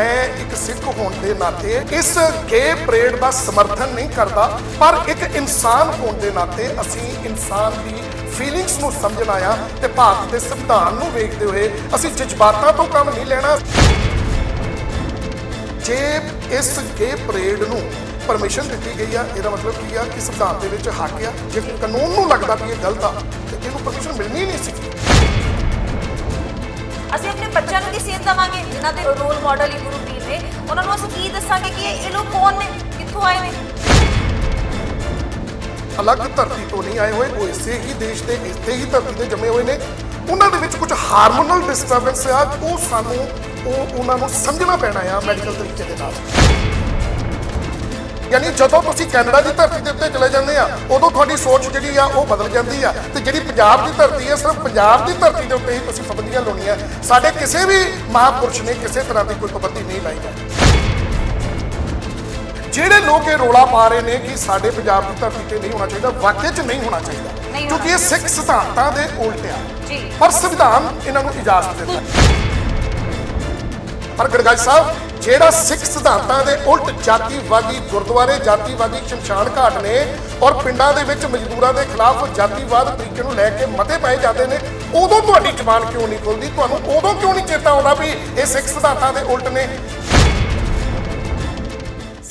ਮੈਂ ਇੱਕ ਸਿੱਖ ਹੋਣ ਦੇ ਨਾਤੇ ਇਸ ਗੇ ਪਰੇਡ ਦਾ ਸਮਰਥਨ ਨਹੀਂ ਕਰਦਾ, ਪਰ ਇੱਕ ਇਨਸਾਨ ਹੋਣ ਦੇ ਨਾਤੇ ਅਸੀਂ ਇਨਸਾਨ ਦੀ ਫੀਲਿੰਗਸ ਨੂੰ ਸਮਝਣਾ ਆ ਤੇ ਭਾਰਤ ਦੇ ਸੰਵਿਧਾਨ ਨੂੰ ਵੇਖਦੇ ਹੋਏ ਅਸੀਂ ਜਜ਼ਬਾਤਾਂ ਤੋਂ ਕੰਮ ਨਹੀਂ ਲੈਣਾ। ਜੇ ਇਸ ਗੇ ਪਰੇਡ ਨੂੰ ਪਰਮਿਸ਼ਨ ਦਿੱਤੀ ਗਈ ਆ, ਇਹਦਾ ਮਤਲਬ ਕੀ ਆ ਕਿ ਸੰਵਿਧਾਨ ਦੇ ਵਿੱਚ ਹੱਕ ਆ। ਜੇ ਕਾਨੂੰਨ ਨੂੰ ਲੱਗਦਾ ਵੀ ਇਹ ਗਲਤ ਆ, ਤੇ ਇਹਨੂੰ ਪਰਮਿਸ਼ਨ ਮਿਲਣੀ ਨਹੀਂ ਸੀ। ਅਸੀਂ ਆਪਣੇ ਬੱਚਿਆਂ ਨੂੰ ਕੀ ਸੇਧ ਦਵਾਂਗੇ, ਜਿਨ੍ਹਾਂ ਦੇ ਰੋਲ ਮਾਡਲ ਹੀ ਗੁਰੂ ਪੀਰ ਨੇ। ਉਹਨਾਂ ਨੂੰ ਅਸੀਂ ਕੀ ਦੱਸਾਂਗੇ ਕਿ ਇਹ ਲੋਕ ਕੌਣ ਨੇ? ਕਿੱਥੋਂ ਆਏ ਨੇ? ਅਲੱਗ ਧਰਤੀ ਤੋਂ ਨਹੀਂ ਆਏ ਹੋਏ, ਉਹ ਇਸੇ ਹੀ ਦੇਸ਼ ਦੇ ਇਸੇ ਹੀ ਧਰਤੀ ਤੇ ਜੰਮੇ ਹੋਏ ਨੇ। ਉਹਨਾਂ ਦੇ ਵਿੱਚ ਕੁਝ ਹਾਰਮੋਨਲ ਡਿਸਟਰਬੈਂਸ ਆ, ਉਹ ਸਾਨੂੰ, ਉਹ ਉਹਨਾਂ ਨੂੰ ਸਮਝਣਾ ਪੈਣਾ ਆ ਮੈਡੀਕਲ ਤਰੀਕੇ ਦੇ ਨਾਲ। ਯਾਨੀ ਜਦੋਂ ਤੁਸੀਂ ਕੈਨੇਡਾ ਦੀ ਧਰਤੀ ਦੇ ਉੱਤੇ ਚਲੇ ਜਾਂਦੇ ਆ ਉਦੋਂ ਤੁਹਾਡੀ ਸੋਚ ਜਿਹੜੀ ਆ ਉਹ ਬਦਲ ਜਾਂਦੀ ਆ। ਤੇ ਜਿਹੜੀ ਪੰਜਾਬ ਦੀ ਧਰਤੀ ਹੈ ਸਿਰਫ ਪੰਜਾਬ ਦੀ ਧਰਤੀ ਦੇ ਉੱਤੇ ਹੀ ਤੁਸੀਂ ਪਾਬੰਦੀਆਂ ਲਾਉਣੀਆਂ। ਸਾਡੇ ਕਿਸੇ ਵੀ ਮਹਾਂਪੁਰਸ਼ ਨੇ ਕਿਸੇ ਤਰ੍ਹਾਂ ਦੀ ਕੋਈ ਪਾਬੰਦੀ ਨਹੀਂ ਲਾਈ ਹੈ। ਜਿਹੜੇ ਲੋਕ ਇਹ ਰੋਲਾ ਪਾ ਰਹੇ ਨੇ ਕਿ ਸਾਡੇ ਪੰਜਾਬ ਦੀ ਧਰਤੀ ਤੇ ਨਹੀਂ ਹੋਣਾ ਚਾਹੀਦਾ ਵਾਕਿਆ 'ਚ ਨਹੀਂ ਹੋਣਾ ਚਾਹੀਦਾ। ਕਿਉਂਕਿ ਇਹ ਸਿੱਖ ਸਿਧਾਂਤਾਂ ਦੇ ਉਲਟ ਆ ਪਰ ਸੰਵਿਧਾਨ ਇਹਨਾਂ ਨੂੰ ਇਜਾਜ਼ਤ ਦਿੰਦਾ। ਪਰ ਗੜਗਾਈ ਸਾਹਿਬ ਜਿਹੜਾ ਸਿੱਖ ਸਿਧਾਂਤਾਂ ਦੇ ਉਲਟ ਜਾਤੀਵਾਦੀ ਗੁਰਦੁਆਰੇ, ਜਾਤੀਵਾਦੀ ਸ਼ਮਸ਼ਾਨ ਘਾਟ ਨੇ ਔਰ ਪਿੰਡਾਂ ਦੇ ਵਿੱਚ ਮਜ਼ਦੂਰਾਂ ਦੇ ਖਿਲਾਫ ਜਾਤੀਵਾਦ ਤਰੀਕੇ ਨੂੰ ਲੈ ਕੇ ਮਤੇ ਪਾਏ ਜਾਂਦੇ ਨੇ, ਉਦੋਂ ਤੁਹਾਡੀ ਜਬਾਨ ਕਿਉਂ ਨਹੀਂ ਖੁੱਲਦੀ? ਤੁਹਾਨੂੰ ਉਦੋਂ ਕਿਉਂ ਨਹੀਂ ਚੇਤਾ ਆਉਂਦਾ ਵੀ ਇਹ ਸਿੱਖ ਸਿਧਾਂਤਾਂ ਦੇ ਉਲਟ ਨੇ?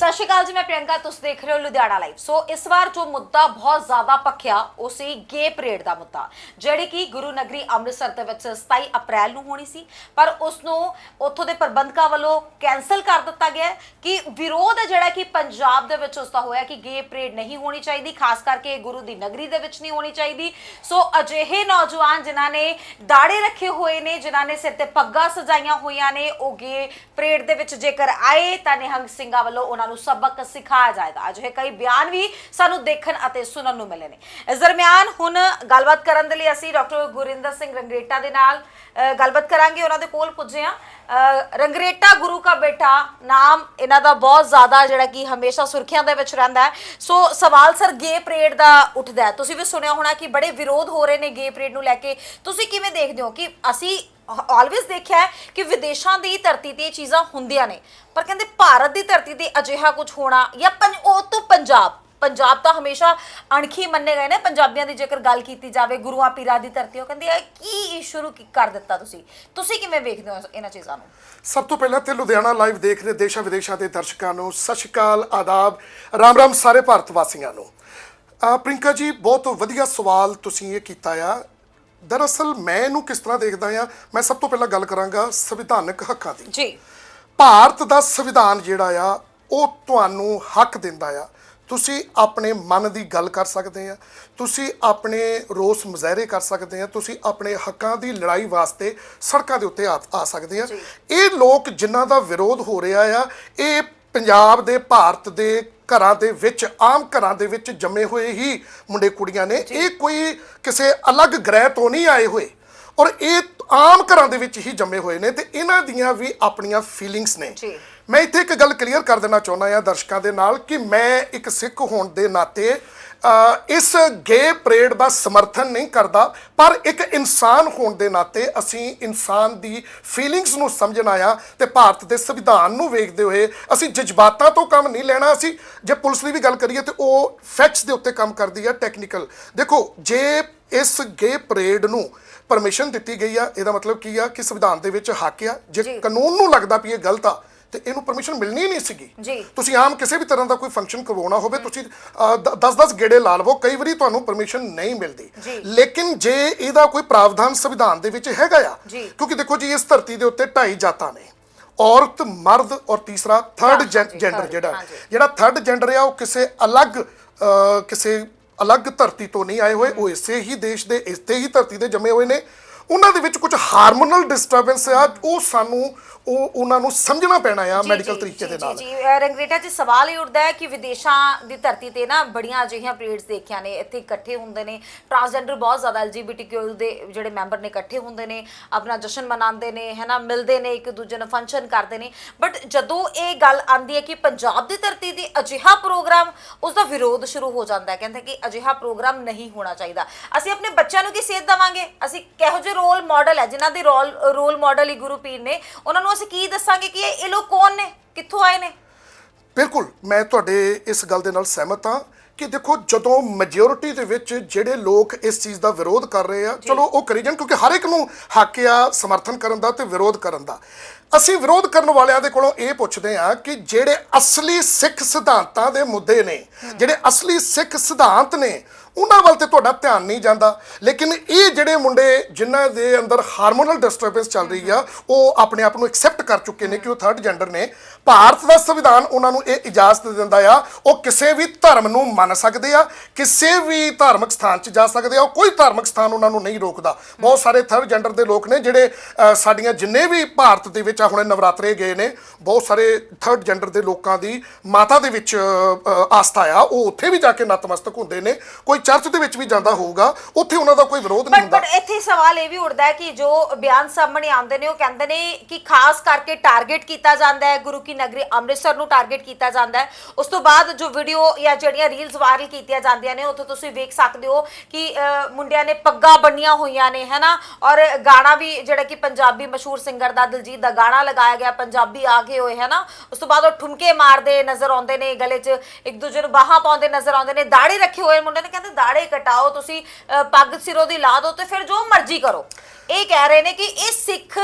ਸਤਿ ਸ਼੍ਰੀ ਅਕਾਲ ਜੀ, ਮੈਂ ਪ੍ਰਿਯੰਕਾ ਤੁਸੀਂ ਦੇਖ ਰਹੇ ਹੋ ਲੁਧਿਆਣਾ ਲਾਈਵ ਸੋ ਇਸ ਵਾਰ ਜੋ ਮੁੱਦਾ ਬਹੁਤ ਜ਼ਿਆਦਾ ਪੱਖਿਆ ਉਹ ਸੀ ਗੇ ਪਰੇਡ ਦਾ ਮੁੱਦਾ, ਜਿਹੜੀ ਕਿ ਗੁਰੂ ਨਗਰੀ ਅੰਮ੍ਰਿਤਸਰ ਦੇ ਵਿੱਚ 27 ਅਪ੍ਰੈਲ ਨੂੰ ਹੋਣੀ ਸੀ, ਪਰ ਉਸ ਨੂੰ ਉੱਥੋਂ ਦੇ ਪ੍ਰਬੰਧਕਾਂ ਵੱਲੋਂ ਕੈਨਸਲ ਕਰ ਦਿੱਤਾ ਗਿਆ ਕਿ ਵਿਰੋਧ ਹੈ ਜਿਹੜਾ ਕਿ ਪੰਜਾਬ ਦੇ ਵਿੱਚ ਉਸ ਦਾ ਹੋਇਆ ਕਿ ਗੇ ਪਰੇਡ ਨਹੀਂ ਹੋਣੀ ਚਾਹੀਦੀ, ਖਾਸ ਕਰਕੇ ਗੁਰੂ ਦੀ ਨਗਰੀ ਦੇ ਵਿੱਚ ਨਹੀਂ ਹੋਣੀ ਚਾਹੀਦੀ। ਸੋ ਅਜਿਹੇ ਨੌਜਵਾਨ ਜਿਨ੍ਹਾਂ ਨੇ ਦਾੜੇ ਰੱਖੇ ਹੋਏ ਨੇ, ਜਿਨ੍ਹਾਂ ਨੇ ਸਿਰ ਤੇ ਪੱਗਾਂ ਸਜਾਈਆਂ ਹੋਈਆਂ ਨੇ, ਉਹ ਗੇ ਪਰੇਡ ਦੇ ਵਿੱਚ ਜੇਕਰ ਆਏ ਤਾਂ ਨਿਹੰਗ ਸਿੰਘਾਂ ਵੱਲੋਂ ਉਹਨਾਂ ਨੂੰ ਸਬਕ ਸਿਖਾਇਆ ਜਾਏਗਾ। ਅਜਿਹੇ ਕਈ ਬਿਆਨ ਵੀ ਸਾਨੂੰ ਦੇਖਣ ਅਤੇ ਸੁਣਨ ਨੂੰ ਮਿਲੇ ਨੇ। ਇਸ ਦਰਮਿਆਨ ਹੁਣ ਗੱਲਬਾਤ ਕਰਨ ਦੇ ਲਈ ਅਸੀਂ ਡਾਕਟਰ ਗੁਰਿੰਦਰ ਸਿੰਘ ਰੰਗਰੇਟਾ ਦੇ ਨਾਲ ਅ, ਗੱਲਬਾਤ ਕਰਾਂਗੇ। ਉਹਨਾਂ ਦੇ ਕੋਲ ਪੁੱਜੇ ਆ ਰੰਗਰੇਟਾ ਗੁਰੂ ਕਾ ਬੇਟਾ ਨਾਮ ਇਹਨਾਂ ਦਾ ਬਹੁਤ ਜ਼ਿਆਦਾ ਜਿਹੜਾ ਕਿ ਹਮੇਸ਼ਾ ਸੁਰਖੀਆਂ ਦੇ ਵਿੱਚ ਰਹਿੰਦਾ ਹੈ। ਸੋ ਸਵਾਲ ਸਰ ਗੇ ਪਰੇਡ ਦਾ ਉੱਠਦਾ ਹੈ। ਤੁਸੀਂ ਵੀ ਸੁਣਿਆ ਹੋਣਾ ਕਿ ਬੜੇ ਵਿਰੋਧ ਹੋ ਰਹੇ ਨੇ ਗੇ ਪਰੇਡ ਨੂੰ ਲੈ ਕੇ। ਤੁਸੀਂ ਕਿਵੇਂ ਦੇਖਦੇ ਹੋ ਕਿ ਅਸੀਂ ਆਲਵੇਸ ਦੇਖਿਆ ਹੈ ਕਿ ਵਿਦੇਸ਼ਾਂ ਦੀ ਧਰਤੀ ਤੇ ਇਹ ਚੀਜ਼ਾਂ ਹੁੰਦੀਆਂ ਨੇ, ਪਰ ਕਹਿੰਦੇ ਭਾਰਤ ਦੀ ਧਰਤੀ ਤੇ ਅਜਿਹਾ ਕੁਝ ਹੋਣਾ ਜਾਂ ਪੰਜ ਉਹ ਤੋਂ ਪੰਜਾਬ ਪੰਜਾਬ ਤਾਂ ਹਮੇਸ਼ਾ ਅਣਖੀ ਮੰਨੇ ਗਏ ਨੇ। ਪੰਜਾਬੀਆਂ ਦੀ ਜੇਕਰ ਗੱਲ ਕੀਤੀ ਜਾਵੇ ਗੁਰੂਆਂ ਪੀਰਾਂ ਦੀ ਧਰਤੀ ਉਹ ਕਹਿੰਦੇ ਇਹ ਕੀ ਸ਼ੁਰੂ ਕੀ ਕਰ ਦਿੱਤਾ ਤੁਸੀਂ? ਤੁਸੀਂ ਕਿਵੇਂ ਵੇਖਦੇ ਹੋ ਇਹਨਾਂ ਚੀਜ਼ਾਂ ਨੂੰ? ਸਭ ਤੋਂ ਪਹਿਲਾਂ ਤੇ ਲੁਧਿਆਣਾ ਲਾਈਵ ਦੇਖ ਰਹੇ ਦੇਸ਼ਾਂ ਵਿਦੇਸ਼ਾਂ ਦੇ ਦਰਸ਼ਕਾਂ ਨੂੰ ਸਤਿ ਸ਼੍ਰੀ ਅਕਾਲ ਆਦਾਬ ਰਾਮ ਰਾਮ ਸਾਰੇ ਭਾਰਤ ਵਾਸੀਆਂ ਨੂੰ। ਅਹ ਪ੍ਰਿੰਕਾ ਜੀ ਬਹੁਤ ਵਧੀਆ ਸਵਾਲ ਤੁਸੀਂ ਇਹ ਕੀਤਾ ਆ। ਦਰਅਸਲ ਮੈਂ ਇਹਨੂੰ ਕਿਸ ਤਰ੍ਹਾਂ ਦੇਖਦਾ ਆ? ਮੈਂ ਸਭ ਤੋਂ ਪਹਿਲਾਂ ਗੱਲ ਕਰਾਂਗਾ ਸੰਵਿਧਾਨਕ ਹੱਕਾਂ ਦੀ। ਜੀ। ਭਾਰਤ ਦਾ ਸੰਵਿਧਾਨ ਜਿਹੜਾ ਆ ਉਹ ਤੁਹਾਨੂੰ ਹੱਕ ਦਿੰਦਾ ਆ। ਤੁਸੀਂ ਆਪਣੇ ਮਨ ਦੀ ਗੱਲ ਕਰ ਸਕਦੇ ਆ ਤੁਸੀਂ ਆਪਣੇ ਰੋਸ ਮੁਜ਼ਾਹਰੇ ਕਰ ਸਕਦੇ ਆ ਤੁਸੀਂ ਆਪਣੇ ਹੱਕਾਂ ਦੀ ਲੜਾਈ ਵਾਸਤੇ ਸੜਕਾਂ ਦੇ ਉੱਤੇ ਆ ਸਕਦੇ ਆ। ਇਹ ਲੋਕ ਜਿਨ੍ਹਾਂ ਦਾ ਵਿਰੋਧ ਹੋ ਰਿਹਾ ਆ ਇਹ ਪੰਜਾਬ ਦੇ ਭਾਰਤ ਦੇ ਘਰਾਂ ਦੇ ਵਿੱਚ ਆਮ ਘਰਾਂ ਦੇ ਵਿੱਚ ਜੰਮੇ ਹੋਏ ਹੀ ਮੁੰਡੇ ਕੁੜੀਆਂ ਨੇ। ਇਹ ਕੋਈ ਕਿਸੇ ਅਲੱਗ ਗ੍ਰਹਿ ਤੋਂ ਨਹੀਂ ਆਏ ਹੋਏ। ਔਰ ਇਹ ਆਮ ਘਰਾਂ ਦੇ ਵਿੱਚ ਹੀ ਜੰਮੇ ਹੋਏ ਨੇ ਤੇ ਇਹਨਾਂ ਦੀਆਂ ਵੀ ਆਪਣੀਆਂ ਫੀਲਿੰਗਸ ਨੇ। ਜੀ। ਮੈਂ ਇੱਥੇ ਇੱਕ ਗੱਲ ਕਲੀਅਰ ਕਰ ਦੇਣਾ ਚਾਹੁੰਦਾ ਹਾਂ ਦਰਸ਼ਕਾਂ ਦੇ ਨਾਲ ਕਿ ਮੈਂ ਇੱਕ ਸਿੱਖ ਹੋਣ ਦੇ ਨਾਤੇ ਇਸ ਗੇ ਪਰੇਡ ਦਾ ਸਮਰਥਨ ਨਹੀਂ ਕਰਦਾ ਪਰ ਇੱਕ ਇਨਸਾਨ ਹੋਣ ਦੇ ਨਾਤੇ ਅਸੀਂ ਇਨਸਾਨ ਦੀ ਫੀਲਿੰਗਸ ਨੂੰ ਸਮਝਣਾ ਆ ਤੇ ਭਾਰਤ ਦੇ ਸੰਵਿਧਾਨ ਨੂੰ ਵੇਖਦੇ ਹੋਏ ਅਸੀਂ ਜਜ਼ਬਾਤਾਂ ਤੋਂ ਕੰਮ ਨਹੀਂ ਲੈਣਾ। ਅਸੀਂ ਜੇ ਪੁਲਿਸ ਦੀ ਵੀ ਗੱਲ ਕਰੀਏ ਤੇ ਉਹ ਫੈਕਟਸ ਦੇ ਉੱਤੇ ਕੰਮ ਕਰਦੀ ਆ ਟੈਕਨੀਕਲ ਦੇਖੋ ਜੇ ਇਸ ਗੇ ਪਰੇਡ ਨੂੰ ਪਰਮਿਸ਼ਨ ਦਿੱਤੀ ਗਈ ਆ ਇਹਦਾ ਮਤਲਬ ਕੀ ਆ ਕਿ ਸੰਵਿਧਾਨ ਦੇ ਵਿੱਚ ਹੱਕ ਆ। ਜੇ ਜੀ। ਕਾਨੂੰਨ ਨੂੰ ਲੱਗਦਾ ਵੀ ਇਹ ਗਲਤ ਆ ਤੇ ਇਹਨੂੰ ਪਰਮਿਸ਼ਨ ਮਿਲਣੀ ਨਹੀਂ ਸੀਗੀ ਜੀ। ਤੁਸੀਂ ਆਮ ਕਿਸੇ ਵੀ ਤਰ੍ਹਾਂ ਦਾ ਕੋਈ ਫੰਕਸ਼ਨ ਕਰਵਾਉਣਾ ਹੋਵੇ ਤੁਸੀਂ 10-10 ਗੇੜੇ ਲਾ ਲਵੋ ਕਈ ਵਾਰੀ ਤੁਹਾਨੂੰ ਪਰਮਿਸ਼ਨ ਨਹੀਂ ਮਿਲਦੀ। ਲੇਕਿਨ ਜੇ ਇਹਦਾ ਕੋਈ ਪ੍ਰਾਵਧਾਨ ਸੰਵਿਧਾਨ ਦੇ ਵਿੱਚ ਹੈਗਾ ਆ। ਕਿਉਂਕਿ ਦੇਖੋ ਜੀ ਇਸ ਧਰਤੀ ਦੇ ਉੱਤੇ ਢਾਈ ਜਾਤਾਂ ਨੇ ਔਰਤ ਮਰਦ ਔਰ ਤੀਸਰਾ ਥਰਡ ਜੈਂਡਰ ਜਿਹੜਾ। ਜਿਹੜਾ ਥਰਡ ਜੈਂਡਰ ਆ ਉਹ ਕਿਸੇ ਅਲੱਗ ਕਿਸੇ ਅਲੱਗ ਧਰਤੀ ਤੋਂ ਨਹੀਂ ਆਏ ਹੋਏ ਉਹ ਇਸੇ ਹੀ ਦੇਸ਼ ਦੇ ਇਸੇ ਹੀ ਧਰਤੀ ਤੇ ਜੰਮੇ ਹੋਏ ਨੇ ਉਹਨਾਂ ਦੇ ਵਿੱਚ ਕੁਝ ਹਾਰਮੋਨਲ ਡਿਸਟਰਬੈਂਸ ਆ ਉਹ ਸਾਨੂੰ ਉਹ ਉਹਨਾਂ ਨੂੰ ਸਮਝਣਾ ਪੈਣਾ ਆ ਮੈਡੀਕਲ ਤਰੀਕੇ ਦੇ ਨਾਲ। ਜੀ ਜੀ। ਰੰਗਰੇਟਾ ਜੀ ਸਵਾਲ ਇਹ ਉੱਠਦਾ ਹੈ ਕਿ ਵਿਦੇਸ਼ਾਂ ਦੀ ਧਰਤੀ ਤੇ ਨਾ ਬੜੀਆਂ ਅਜਿਹੀਆਂ ਪਰੇਡਸ ਦੇਖੀਆਂ ਨੇ ਇੱਥੇ ਇਕੱਠੇ ਹੁੰਦੇ ਨੇ। ਟਰਾਂਸਜੈਂਡਰ ਬਹੁਤ ਜ਼ਿਆਦਾ ਐਲਜੀਬੀਟੀਕਿਊ ਦੇ ਜਿਹੜੇ ਮੈਂਬਰ ਨੇ ਇਕੱਠੇ ਹੁੰਦੇ ਨੇ ਆਪਣਾ ਜਸ਼ਨ ਮਨਾਉਂਦੇ ਨੇ ਹੈਨਾ ਮਿਲਦੇ ਨੇ ਇੱਕ ਦੂਜੇ ਨਾਲ ਫੰਕਸ਼ਨ ਕਰਦੇ ਨੇ। ਬਟ ਜਦੋਂ ਇਹ ਗੱਲ ਆਂਦੀ ਹੈ ਕਿ ਪੰਜਾਬ ਦੀ ਧਰਤੀ ਤੇ ਅਜਿਹਾ ਪ੍ਰੋਗਰਾਮ ਉਸ ਦਾ ਵਿਰੋਧ ਸ਼ੁਰੂ ਹੋ ਜਾਂਦਾ ਹੈ। ਕਹਿੰਦੇ ਕਿ ਅਜਿਹਾ ਪ੍ਰੋਗਰਾਮ ਨਹੀਂ ਹੋਣਾ ਚਾਹੀਦਾ। ਅਸੀਂ ਆਪਣੇ ਬੱਚਿਆਂ ਨੂੰ ਕੀ ਸੇਧ ਦਵਾਂਗੇ? ਅਸੀਂ ਕਿਹੋ ਜਿਹੇ ਰੋਲ ਮਾਡਲ ਹੈ ਜਿਨ੍ਹਾਂ ਦੇ ਰੋਲ ਰੋਲ ਮਾਡਲ ਹੀ ਗੁਰੂ ਪੀਰ ਨੇ ਉਹਨਾਂ ਨੂੰ ਅਸੀਂ ਕੀ ਦੱਸਾਂਗੇ ਕਿ ਇਹ ਲੋਕ ਕੌਣ ਨੇ? ਕਿੱਥੋਂ ਆਏ ਨੇ? ਬਿਲਕੁਲ ਮੈਂ ਤੁਹਾਡੇ ਇਸ ਗੱਲ ਦੇ ਨਾਲ ਸਹਿਮਤ ਹਾਂ ਕਿ ਦੇਖੋ ਜਦੋਂ ਮੈਜੋਰਿਟੀ ਦੇ ਵਿੱਚ ਜਿਹੜੇ ਲੋਕ ਇਸ ਚੀਜ਼ ਦਾ ਵਿਰੋਧ ਕਰ ਰਹੇ ਆ ਚਲੋ ਉਹ ਕਰੀ ਜਾਣ ਕਿਉਂਕਿ ਹਰ ਇੱਕ ਨੂੰ ਹੱਕ ਆ ਸਮਰਥਨ ਕਰਨ ਦਾ ਤੇ ਵਿਰੋਧ ਕਰਨ ਦਾ। ਅਸੀਂ ਵਿਰੋਧ ਕਰਨ ਵਾਲਿਆਂ ਦੇ ਕੋਲੋਂ ਇਹ ਪੁੱਛਦੇ ਆ ਕਿ ਜਿਹੜੇ ਅਸਲੀ ਸਿੱਖ ਸਿਧਾਂਤਾਂ ਦੇ ਮੁੱਦੇ ਨੇ ਜਿਹੜੇ ਅਸਲੀ ਸਿੱਖ ਸਿਧਾਂਤ ਨੇ ਉਹਨਾਂ ਵੱਲ ਤੇ ਤੁਹਾਡਾ ਧਿਆਨ ਨਹੀਂ ਜਾਂਦਾ। ਲੇਕਿਨ ਇਹ ਜਿਹੜੇ ਮੁੰਡੇ ਜਿਨ੍ਹਾਂ ਦੇ ਅੰਦਰ ਹਾਰਮੋਨਲ ਡਿਸਟਰਬੈਂਸ ਚੱਲ ਰਹੀ ਆ, ਉਹ ਆਪਣੇ ਆਪ ਨੂੰ ਐਕਸੈਪਟ ਕਰ ਚੁੱਕੇ ਨੇ ਕਿ ਉਹ ਥਰਡ ਜੈਂਡਰ ਨੇ। ਭਾਰਤ ਦਾ ਸੰਵਿਧਾਨ ਉਹਨਾਂ ਨੂੰ ਇਹ ਇਜਾਜ਼ਤ ਦਿੰਦਾ ਆ, ਉਹ ਕਿਸੇ ਵੀ ਧਰਮ ਨੂੰ ਮੰਨ ਸਕਦੇ ਆ, ਕਿਸੇ ਵੀ ਧਾਰਮਿਕ ਸਥਾਨ 'ਚ ਜਾ ਸਕਦੇ ਆ, ਉਹ ਕੋਈ ਧਾਰਮਿਕ ਸਥਾਨ ਉਹਨਾਂ ਨੂੰ ਨਹੀਂ ਰੋਕਦਾ। ਬਹੁਤ ਸਾਰੇ ਥਰਡ ਜੈਂਡਰ ਦੇ ਲੋਕ ਨੇ ਜਿਹੜੇ ਸਾਡੀਆਂ ਜਿੰਨੇ ਵੀ ਭਾਰਤ ਦੇ ਵਿੱਚ ਆ, ਹੁਣੇ ਨਵਰਾਤਰੇ ਗਏ ਨੇ, ਬਹੁਤ ਸਾਰੇ ਥਰਡ ਜੈਂਡਰ ਦੇ ਲੋਕਾਂ ਦੀ ਮਾਤਾ ਦੇ ਵਿੱਚ ਆਸਥਾ ਆ, ਉਹ ਉੱਥੇ ਵੀ ਜਾ ਕੇ ਨਤਮਸਤਕ ਹੁੰਦੇ ਨੇ। ਕੋਈ ਚਰਚ ਦੇ ਵਿੱਚ ਵੀ ਜਾਂਦਾ ਹੋਊਗਾ ਉੱਥੇ ਉਹਨਾਂ ਦਾ ਕੋਈ ਵਿਰੋਧ ਨਹੀਂ ਬਟ ਹੁੰਦਾ। ਬਟ ਇੱਥੇ ਸਵਾਲ ਇਹ ਵੀ ਉੱਠਦਾ ਹੈ ਕਿ ਜੋ ਬਿਆਨ ਸਾਹਮਣੇ ਆਉਂਦੇ ਨੇ ਉਹ ਕਹਿੰਦੇ ਨੇ ਕਿ ਖਾਸ ਕਰਕੇ ਟਾਰਗੇਟ ਕੀਤਾ ਜਾਂਦਾ ਹੈ ਗੁਰੂ ਕੀ ਨਗਰੀ ਅੰਮ੍ਰਿਤਸਰ ਨੂੰ ਟਾਰਗੇਟ ਕੀਤਾ ਜਾਂਦਾ ਹੈ। ਉਸ ਤੋਂ ਬਾਅਦ ਜੋ ਵੀਡੀਓ ਜਾਂ ਜਿਹੜੀਆਂ ਰੀਲਸ ਵਾਇਰਲ ਕੀਤੀਆਂ ਜਾਂਦੀਆਂ ਨੇ ਉੱਥੇ ਤੁਸੀਂ ਵੇਖ ਸਕਦੇ ਹੋ ਕਿ ਮੁੰਡਿਆਂ ਨੇ ਪੱਗਾਂ ਬੰਨੀਆਂ ਹੋਈਆਂ ਨੇ ਹੈਨਾ? ਔਰ ਗਾਣਾ ਵੀ ਜਿਹੜਾ ਕਿ ਪੰਜਾਬੀ ਮਸ਼ਹੂਰ ਸਿੰਗਰ ਦਾ ਦਿਲਜੀਤ ਦਾ ਗਾਣਾ ਲਗਾਇਆ ਗਿਆ ਪੰਜਾਬੀ ਆ ਗਏ ਹੋਏ ਹੈਨਾ? ਉਸ ਤੋਂ ਬਾਅਦ ਉਹ ਠੁਮਕੇ ਮਾਰਦੇ ਨਜ਼ਰ ਆਉਂਦੇ ਨੇ ਗਲੇ 'ਚ ਇੱਕ ਦੂਜੇ ਨੂੰ ਬਾਹਾਂ ਪਾਉਂਦੇ ਨਜ਼ਰ ਆਉਂਦੇ ਨੇ ਦਾੜੀ ਰੱਖੇ ਹੋਏ ਮੁੰਡੇ ਨੇ ਕਹਿੰਦੇ ਦਾੜੇ ਕਟਾਓ ਤੁਸੀਂ ਅਹ, ਪੱਗ ਸਿਰੋਂ ਦੀ ਲਾ ਦਿਓ ਤੇ ਫਿਰ ਜੋ ਮਰਜ਼ੀ ਕਰੋ। ਇਹ ਕਹਿ ਰਹੇ ਨੇ ਕਿ ਇਹ ਸਿੱਖ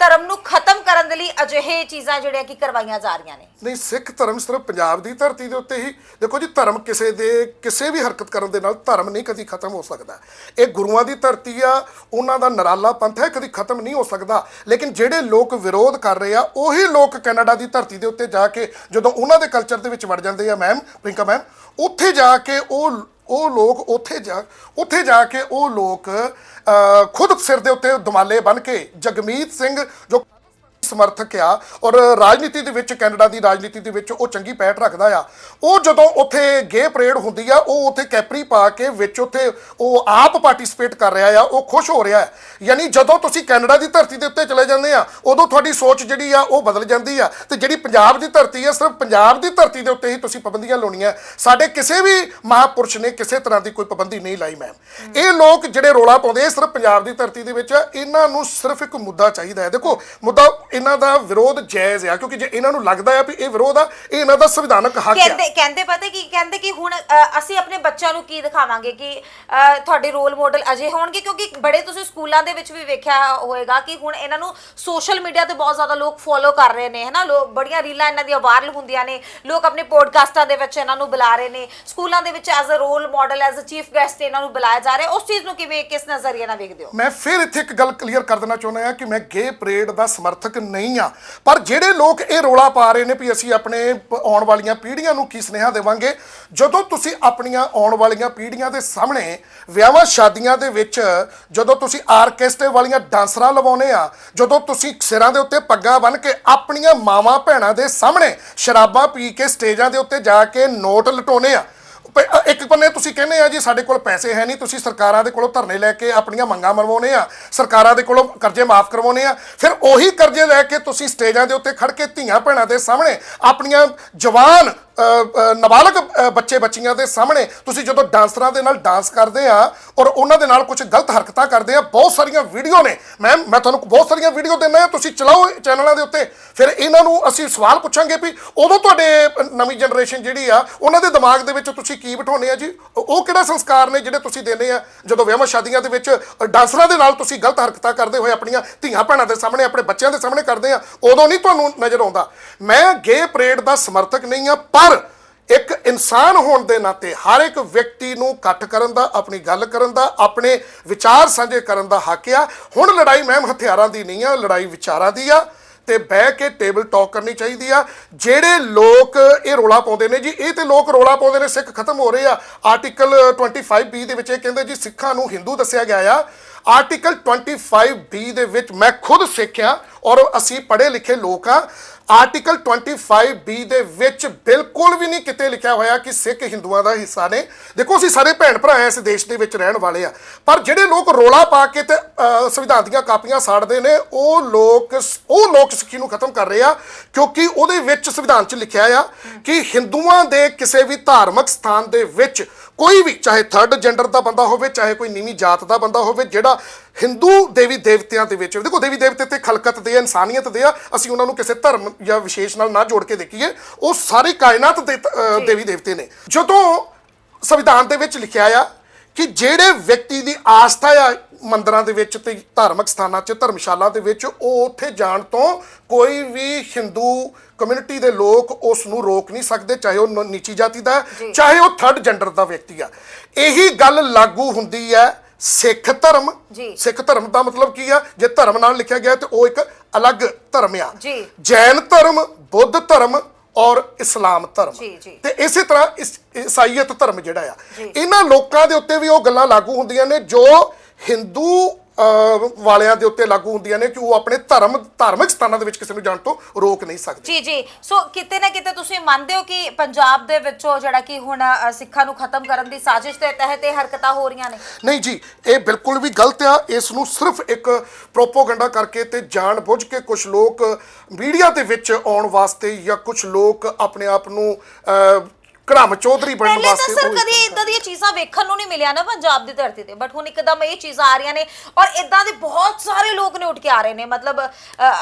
ਧਰਮ ਨੂੰ ਖਤਮ ਕਰਨ ਦੇ ਲਈ ਅਜਿਹੇ ਚੀਜ਼ਾਂ ਜਿਹੜੀਆਂ ਕਿ ਕਰਵਾਈਆਂ ਜਾ ਰਹੀਆਂ ਨੇ। ਨਹੀਂ ਸਿੱਖ ਧਰਮ ਸਿਰਫ ਪੰਜਾਬ ਦੀ ਧਰਤੀ ਦੇ ਉੱਤੇ ਹੀ ਦੇਖੋ ਜੀ ਧਰਮ ਕਿਸੇ ਦੇ ਕਿਸੇ ਵੀ ਹਰਕਤ ਕਰਨ ਦੇ ਨਾਲ ਧਰਮ ਨਹੀਂ ਕਦੀ ਖਤਮ ਹੋ ਸਕਦਾ। ਇਹ ਗੁਰੂਆਂ ਦੀ ਧਰਤੀ ਆ ਉਹਨਾਂ ਦਾ ਨਰਾਲਾ ਪੰਥ ਹੈ ਕਦੀ ਖਤਮ ਨਹੀਂ ਹੋ ਸਕਦਾ। ਲੇਕਿਨ ਜਿਹੜੇ ਲੋਕ ਵਿਰੋਧ ਕਰ ਰਹੇ ਆ ਉਹੀ ਲੋਕ ਕੈਨੇਡਾ ਦੀ ਧਰਤੀ ਦੇ ਉੱਤੇ ਜਾ ਕੇ ਜਦੋਂ ਉਹਨਾਂ ਦੇ ਕਲਚਰ ਦੇ ਵਿੱਚ ਵੜ ਜਾਂਦੇ ਆ ਮੈਮ ਪ੍ਰਿੰਕਾ ਮੈਮ ਉੱਥੇ ਜਾ ਕੇ ਉਹ ਉਹ ਲੋਕ ਉੱਥੇ ਜਾ ਉੱਥੇ ਜਾ ਕੇ ਉਹ ਲੋਕ ਖੁਦ ਸਿਰ ਦੇ ਉੱਤੇ ਦੁਮਾਲੇ ਬਨ ਕੇ ਜਗਮੀਤ ਸਿੰਘ ਜੋ ਸਮਰਥਕ ਆ ਔਰ ਰਾਜਨੀਤੀ ਦੇ ਵਿੱਚ ਕੈਨੇਡਾ ਦੀ ਰਾਜਨੀਤੀ ਦੇ ਵਿੱਚ ਉਹ ਚੰਗੀ ਪੈਠ ਰੱਖਦਾ ਆ। ਉਹ ਜਦੋਂ ਉੱਥੇ ਗੇ ਪਰੇਡ ਹੁੰਦੀ ਆ ਉਹ ਉੱਥੇ ਕੈਪਰੀ ਪਾ ਕੇ ਵਿੱਚ ਉੱਥੇ ਉਹ ਆਪ ਪਾਰਟਿਸਿਪੇਟ ਕਰ ਰਿਹਾ ਆ ਉਹ ਖੁਸ਼ ਹੋ ਰਿਹਾ ਹੈ ਯਾਨੀ ਜਦੋਂ ਤੁਸੀਂ ਕੈਨੇਡਾ ਦੀ ਧਰਤੀ ਦੇ ਉੱਤੇ ਚਲੇ ਜਾਂਦੇ ਆ ਉਦੋਂ ਤੁਹਾਡੀ ਸੋਚ ਜਿਹੜੀ ਆ ਉਹ ਬਦਲ ਜਾਂਦੀ ਆ। ਤੇ ਜਿਹੜੀ ਪੰਜਾਬ ਦੀ ਧਰਤੀ ਆ ਸਿਰਫ ਪੰਜਾਬ ਦੀ ਧਰਤੀ ਦੇ ਉੱਤੇ ਹੀ ਤੁਸੀਂ ਪਾਬੰਦੀਆਂ ਲਾਉਣੀਆਂ। ਸਾਡੇ ਕਿਸੇ ਵੀ ਮਹਾਪੁਰਸ਼ ਨੇ ਕਿਸੇ ਤਰ੍ਹਾਂ ਦੀ ਕੋਈ ਪਾਬੰਦੀ ਨਹੀਂ ਲਾਈ ਮੈਮ ਇਹ ਲੋਕ ਜਿਹੜੇ ਰੋਲਾ ਪਾਉਂਦੇ ਆ ਸਿਰਫ ਪੰਜਾਬ ਦੀ ਧਰਤੀ ਦੇ ਵਿੱਚ ਆ, ਇਹਨਾਂ ਨੂੰ ਸਿਰਫ ਇੱਕ ਮੁੱਦਾ ਚਾਹੀਦਾ ਹੈ। ਦੇਖੋ ਮੁੱਦਾ ਇਹਨਾਂ ਦਾ ਵਿਰੋਧ ਜਾਇਜ਼ ਆ ਕਿਉਂਕਿ ਜੇ ਇਹਨਾਂ ਨੂੰ ਲੱਗਦਾ ਆ ਵੀ ਇਹ ਵਿਰੋਧ ਆ ਇਹ ਇਹਨਾਂ ਦਾ ਸੰਵਿਧਾਨਕ ਹੱਕ ਆ। ਕਹਿੰਦੇ ਕਹਿੰਦੇ ਪਤਾ ਕੀ ਕਹਿੰਦੇ ਕਿ ਹੁਣ ਅ, ਅਸੀਂ ਆਪਣੇ ਬੱਚਿਆਂ ਨੂੰ ਕੀ ਦਿਖਾਵਾਂਗੇ ਕਿ ਅ, ਤੁਹਾਡੇ ਰੋਲ ਮਾਡਲ ਅਜੇ ਹੋਣਗੇ? ਕਿਉਂਕਿ ਬੜੇ ਤੁਸੀਂ ਸਕੂਲਾਂ ਦੇ ਵਿੱਚ ਵੀ ਵੇਖਿਆ ਹੋਏਗਾ ਕਿ ਹੁਣ ਇਹਨਾਂ ਨੂੰ ਸੋਸ਼ਲ ਮੀਡੀਆ ਤੇ ਬਹੁਤ ਜ਼ਿਆਦਾ ਲੋਕ ਫੋਲੋ ਕਰ ਰਹੇ ਨੇ ਹਨਾ? ਲੋਕ ਬੜੀਆਂ ਰੀਲਾਂ ਇਹਨਾਂ ਦੀਆਂ ਵਾਇਰਲ ਹੁੰਦੀਆਂ ਨੇ ਲੋਕ ਆਪਣੇ ਪੋਡਕਾਸਟਾਂ ਦੇ ਵਿੱਚ ਇਹਨਾਂ ਨੂੰ ਬੁਲਾ ਰਹੇ ਨੇ ਸਕੂਲਾਂ ਦੇ ਵਿੱਚ as a role model as a chief guest ਇਹਨਾਂ ਨੂੰ ਬੁਲਾਇਆ ਜਾ ਰਿਹਾ ਉਸ ਚੀਜ਼ ਨੂੰ ਕਿਵੇਂ ਕਿਸ ਨਜ਼ਰੀਏ ਨਾਲ ਵੇਖਦੇ ਹੋ? ਮੈਂ ਫਿਰ ਇੱਥੇ ਇੱਕ ਗੱਲ ਕਲੀਅਰ ਕਰ ਦੇਣਾ ਚਾਹੁੰਦਾ ਹਾਂ ਕਿ ਮੈਂ ਗੇ ਪਰੇਡ ਦਾ ਸਮਰਥਕ ਨਹੀਂ ਆ। ਪਰ ਜਿਹੜੇ ਲੋਕ ਇਹ ਰੋਲਾ ਪਾ ਰਹੇ ਨੇ ਵੀ ਅਸੀਂ ਆਪਣੇ ਆਉਣ ਵਾਲੀਆਂ ਪੀੜ੍ਹੀਆਂ ਨੂੰ ਕੀ ਸੁਨੇਹਾ ਦੇਵਾਂਗੇ, ਜਦੋਂ ਤੁਸੀਂ ਆਪਣੀਆਂ ਆਉਣ ਵਾਲੀਆਂ ਪੀੜ੍ਹੀਆਂ ਦੇ ਸਾਹਮਣੇ ਵਿਆਹਾਂ ਸ਼ਾਦੀਆਂ ਦੇ ਵਿੱਚ ਜਦੋਂ ਤੁਸੀਂ ਆਰਕੈਸਟਰੇ ਵਾਲੀਆਂ ਡਾਂਸਰਾਂ ਲਵਾਉਨੇ ਆ, ਜਦੋਂ ਤੁਸੀਂ ਸਿਰਾਂ ਦੇ ਉੱਤੇ ਪੱਗਾਂ ਬੰਨ੍ਹ ਕੇ ਆਪਣੀਆਂ ਮਾਵਾਂ ਭੈਣਾਂ ਦੇ ਸਾਹਮਣੇ ਸ਼ਰਾਬਾਂ ਪੀ ਕੇ ਸਟੇਜਾਂ ਦੇ ਉੱਤੇ ਜਾ ਕੇ ਨੋਟ ਲਟਾਉਨੇ ਆ ਪ- ਇੱਕ ਬੰਨੇ ਤੁਸੀਂ ਕਹਿੰਦੇ ਆ ਜੀ, ਸਾਡੇ ਕੋਲ ਪੈਸੇ ਹੈ ਨਹੀਂ, ਤੁਸੀਂ ਸਰਕਾਰਾਂ ਦੇ ਕੋਲੋਂ ਧਰਨੇ ਲੈ ਕੇ ਆਪਣੀਆਂ ਮੰਗਾਂ ਮਰਵਾਉਨੇ ਆ, ਸਰਕਾਰਾਂ ਦੇ ਕੋਲੋਂ ਕਰਜ਼ੇ ਮਾਫ ਕਰਵਾਉਨੇ ਆ, ਫਿਰ ਉਹੀ ਕਰਜ਼ੇ ਲੈ ਕੇ ਤੁਸੀਂ ਸਟੇਜਾਂ ਦੇ ਉੱਤੇ ਖੜ ਕੇ ਧੀਆਂ ਭੈਣਾਂ ਦੇ ਸਾਹਮਣੇ ਆਪਣੀਆਂ ਜਵਾਨ ਨਾਬਾਲਗ ਬੱਚੇ ਬੱਚੀਆਂ ਦੇ ਸਾਹਮਣੇ ਤੁਸੀਂ ਜਦੋਂ ਡਾਂਸਰਾਂ ਦੇ ਨਾਲ ਡਾਂਸ ਕਰਦੇ ਆ ਔਰ ਉਹਨਾਂ ਦੇ ਨਾਲ ਕੁਝ ਗਲਤ ਹਰਕਤਾਂ ਕਰਦੇ ਆ, ਬਹੁਤ ਸਾਰੀਆਂ ਵੀਡੀਓ ਨੇ। ਮੈਮ, ਮੈਂ ਤੁਹਾਨੂੰ ਬਹੁਤ ਸਾਰੀਆਂ ਵੀਡੀਓ ਦਿੰਦਾ ਆ ਤੁਸੀਂ ਚਲਾਓ ਚੈਨਲਾਂ ਦੇ ਉੱਤੇ। ਫਿਰ ਇਹਨਾਂ ਨੂੰ ਅਸੀਂ ਸਵਾਲ ਪੁੱਛਾਂਗੇ ਵੀ ਉਦੋਂ ਤੁਹਾਡੇ ਨਵੀਂ ਜਨਰੇਸ਼ਨ ਜਿਹੜੀ ਆ, ਉਹਨਾਂ ਦੇ ਦਿਮਾਗ ਦੇ ਵਿੱਚ ਤੁਸੀਂ ਕੀ ਬਿਠਾਉਨੇ ਆ ਜੀ? ਉਹ ਕਿਹੜਾ ਸੰਸਕਾਰ ਨੇ ਜਿਹੜੇ ਤੁਸੀਂ ਦੇਨੇ ਆ? ਜਦੋਂ ਵਿਆਹਾਂ ਸ਼ਾਦੀਆਂ ਦੇ ਵਿੱਚ ਡਾਂਸਰਾਂ ਦੇ ਨਾਲ ਤੁਸੀਂ ਗਲਤ ਹਰਕਤਾਂ ਕਰਦੇ ਹੋਏ ਆਪਣੀਆਂ ਧੀਆਂ ਭੈਣਾਂ ਦੇ ਸਾਹਮਣੇ, ਆਪਣੇ ਬੱਚਿਆਂ ਦੇ ਸਾਹਮਣੇ ਕਰਦੇ ਆ, ਉਦੋਂ ਨਹੀਂ ਤੁਹਾਨੂੰ ਨਜ਼ਰ ਆਉਂਦਾ। ਮੈਂ ਗੇ ਪਰੇਡ ਦਾ ਸਮਰਥਕ ਨਹੀਂ ਆ ਪਰ ਇੱਕ ਇਨਸਾਨ ਹੋਣ ਦੇ ਨਾਤੇ ਹਰ ਇੱਕ ਵਿਅਕਤੀ ਨੂੰ ਇਕੱਠ ਕਰਨ ਦਾ, ਆਪਣੀ ਗੱਲ ਕਰਨ ਦਾ, ਆਪਣੇ ਵਿਚਾਰ ਸਾਂਝੇ ਕਰਨ ਦਾ ਹੱਕ ਆ। ਹੁਣ ਲੜਾਈ ਮੈਮ ਹਥਿਆਰਾਂ ਦੀ ਨਹੀਂ ਆ, ਲੜਾਈ ਵਿਚਾਰਾਂ ਦੀ ਆ ਤੇ ਬਹਿ ਕੇ ਟੇਬਲ ਟਾਕ ਕਰਨੀ ਚਾਹੀਦੀ ਆ। ਜਿਹੜੇ ਲੋਕ ਇਹ ਰੋਲਾ ਪਾਉਂਦੇ ਨੇ ਜੀ, ਇਹ ਤੇ ਲੋਕ ਰੋਲਾ ਪਾਉਂਦੇ ਨੇ, ਸਿੱਖ ਖਤਮ ਹੋ ਰਹੇ ਆ। ਆਰਟੀਕਲ 25 ਬੀ ਦੇ ਵਿੱਚ ਇਹ ਕਹਿੰਦੇ ਜੀ, ਸਿੱਖਾਂ ਨੂੰ ਹਿੰਦੂ ਦੱਸਿਆ ਗਿਆ ਆ। ਆਰਟੀਕਲ 25 ਬੀ ਦੇ ਵਿੱਚ ਮੈਂ ਖੁਦ ਸਿੱਖਿਆ ਔਰ ਅਸੀਂ ਪੜ੍ਹੇ ਲਿਖੇ ਲੋਕ ਆ ਆਰਟੀਕਲ 25 ਬੀ ਦੇ ਵਿੱਚ ਬਿਲਕੁਲ ਵੀ ਨਹੀਂ ਕਿਤੇ ਲਿਖਿਆ ਹੋਇਆ ਕਿ ਸਿੱਖ ਹਿੰਦੂਆਂ ਦਾ ਹਿੱਸਾ ਨੇ। ਦੇਖੋ, ਅਸੀਂ ਸਾਰੇ ਭੈਣ ਭਰਾ ਆ ਇਸ ਦੇਸ਼ ਦੇ ਵਿੱਚ ਰਹਿਣ ਵਾਲੇ ਆ ਪਰ ਜਿਹੜੇ ਲੋਕ ਰੋਲਾ ਪਾ ਕੇ ਤੇ ਸੰਵਿਧਾਨ ਦੀਆਂ ਕਾਪੀਆਂ ਸਾੜਦੇ ਨੇ, ਉਹ ਲੋਕ ਉਹ ਲੋਕ ਸਿੱਖੀ ਨੂੰ ਖਤਮ ਕਰ ਰਹੇ ਆ ਕਿਉਂਕਿ ਉਹਦੇ ਵਿੱਚ ਸੰਵਿਧਾਨ 'ਚ ਲਿਖਿਆ ਆ ਕਿ ਹਿੰਦੂਆਂ ਦੇ ਕਿਸੇ ਵੀ ਧਾਰਮਿਕ ਸਥਾਨ ਦੇ ਵਿੱਚ ਕੋਈ ਵੀ ਚਾਹੇ ਥਰਡ ਜੈਂਡਰ ਦਾ ਬੰਦਾ ਹੋਵੇ ਚਾਹੇ ਕੋਈ ਨੀਵੀਂ ਜਾਤ ਦਾ ਬੰਦਾ ਹੋਵੇ ਜਿਹੜਾ ਹਿੰਦੂ ਦੇਵੀ ਦੇਵਤਿਆਂ ਦੇ ਵਿੱਚ ਦੇਖੋ ਦੇਵੀ ਦੇਵਤੇ ਤੇ ਖਲਕਤ ਦੇ ਇਨਸਾਨੀਅਤ ਦੇ ਆ ਅਸੀਂ ਉਹਨਾਂ ਨੂੰ ਕਿਸੇ ਧਰਮ ਜਾਂ ਵਿਸ਼ੇਸ਼ ਨਾਲ ਨਾ ਜੋੜ ਕੇ ਦੇਖੀਏ ਉਹ ਸਾਰੀ ਕਾਇਨਾਤ ਦੇ ਦੇਵੀ ਦੇਵਤੇ ਨੇ। ਜਦੋਂ ਸੰਵਿਧਾਨ ਦੇ ਵਿੱਚ ਲਿਖਿਆ ਆ ਕਿ ਜਿਹੜੇ ਵਿਅਕਤੀ ਦੀ ਆਸਥਾ ਆ ਮੰਦਰਾਂ ਦੇ ਵਿੱਚ ਤੇ ਧਾਰਮਿਕ ਸਥਾਨਾਂ 'ਚ ਧਰਮਸ਼ਾਲਾ ਦੇ ਵਿੱਚ ਉਹ ਉੱਥੇ ਜਾਣ ਤੋਂ ਕੋਈ ਵੀ ਹਿੰਦੂ ਕਮਿਊਨਿਟੀ ਦੇ ਲੋਕ ਉਸ ਨੂੰ ਰੋਕ ਨਹੀਂ ਸਕਦੇ ਚਾਹੇ ਉਹ ਨੀਚੀ ਜਾਤੀ ਦਾ ਚਾਹੇ ਉਹ ਥਰਡ ਜੈਂਡਰ ਦਾ ਵਿਅਕਤੀ ਆ ਇਹੀ ਗੱਲ ਲਾਗੂ ਹੁੰਦੀ ਹੈ ਸਿੱਖ ਧਰਮ। ਸਿੱਖ ਧਰਮ ਦਾ ਮਤਲਬ ਕੀ ਆ ਜੇ ਧਰਮ ਨਾਲ ਲਿਖਿਆ ਗਿਆ ਤੇ ਉਹ ਇੱਕ ਅਲੱਗ ਧਰਮ ਆ। ਜੈਨ ਧਰਮ ਬੁੱਧ ਧਰਮ ਔਰ ਇਸਲਾਮ ਧਰਮ। ਤੇ ਇਸੇ ਤਰ੍ਹਾਂ ਈਸਾਈਅਤ ਧਰਮ ਜਿਹੜਾ ਆ। ਇਹਨਾਂ ਲੋਕਾਂ ਦੇ ਉੱਤੇ ਵੀ ਉਹ ਗੱਲਾਂ ਲਾਗੂ ਹੁੰਦੀਆਂ ਨੇ ਜੋ ਹਿੰਦੂ ਵਾਲਿਆਂ ਦੇ ਉੱਤੇ ਲਾਗੂ ਹੁੰਦੀਆਂ ਨੇ ਕਿ ਉਹ ਆਪਣੇ ਧਰਮ ਧਾਰਮਿਕ ਸਥਾਨਾਂ ਦੇ ਵਿੱਚ ਕਿਸੇ ਨੂੰ ਜਾਣ ਤੋਂ ਰੋਕ ਨਹੀਂ ਸਕਦੇ। ਜੀ ਜੀ। ਸੋ ਕਿਤੇ ਨਾ ਕਿਤੇ ਤੁਸੀਂ ਮੰਨਦੇ ਹੋ ਕਿ ਪੰਜਾਬ ਦੇ ਵਿੱਚੋਂ ਜਿਹੜਾ ਕਿ ਹੁਣ ਸਿੱਖਾਂ ਨੂੰ ਖਤਮ ਕਰਨ ਦੀ ਸਾਜ਼ਿਸ਼ ਦੇ ਤਹਿਤ ਇਹ ਹਰਕਤਾਂ ਹੋ ਰਹੀਆਂ ਨੇ? ਨਹੀਂ ਜੀ ਇਹ ਬਿਲਕੁਲ ਵੀ ਗਲਤ ਆ। ਇਸ ਨੂੰ ਸਿਰਫ ਇੱਕ ਪ੍ਰੋਪੋਗੈਂਡਾ ਕਰਕੇ ਤੇ ਜਾਣ ਬੁੱਝ ਕੇ ਕੁਝ ਲੋਕ ਮੀਡੀਆ ਦੇ ਵਿੱਚ ਆਉਣ ਵਾਸਤੇ ਜਾਂ ਕੁਝ ਲੋਕ ਆਪਣੇ ਆਪ ਨੂੰ ਘੜਮ ਚੌਧਰੀ ਬਣਨ ਪਹਿਲੇ ਤਾਂ ਵਾਸਤੇ ਸਰ ਉਹ ਕਦੀ ਇਦਾਂ ਦੀਆਂ ਚੀਜ਼ਾਂ ਵੇਖਣ ਨੂੰ ਨਹੀਂ ਮਿਲਿਆ ਨਾ ਪੰਜਾਬ ਦੀ ਧਰਤੀ ਤੇ ਬਟ ਹੁਣ ਇੱਕਦਮ ਇਹ ਚੀਜ਼ਾਂ ਆ ਰਹੀਆਂ ਨੇ ਔਰ ਇਦਾਂ ਦੇ ਬਹੁਤ ਸਾਰੇ ਲੋਕ ਨੇ ਉੱਠ ਕੇ ਆ ਰਹੇ ਨੇ ਮਤਲਬ ਅ,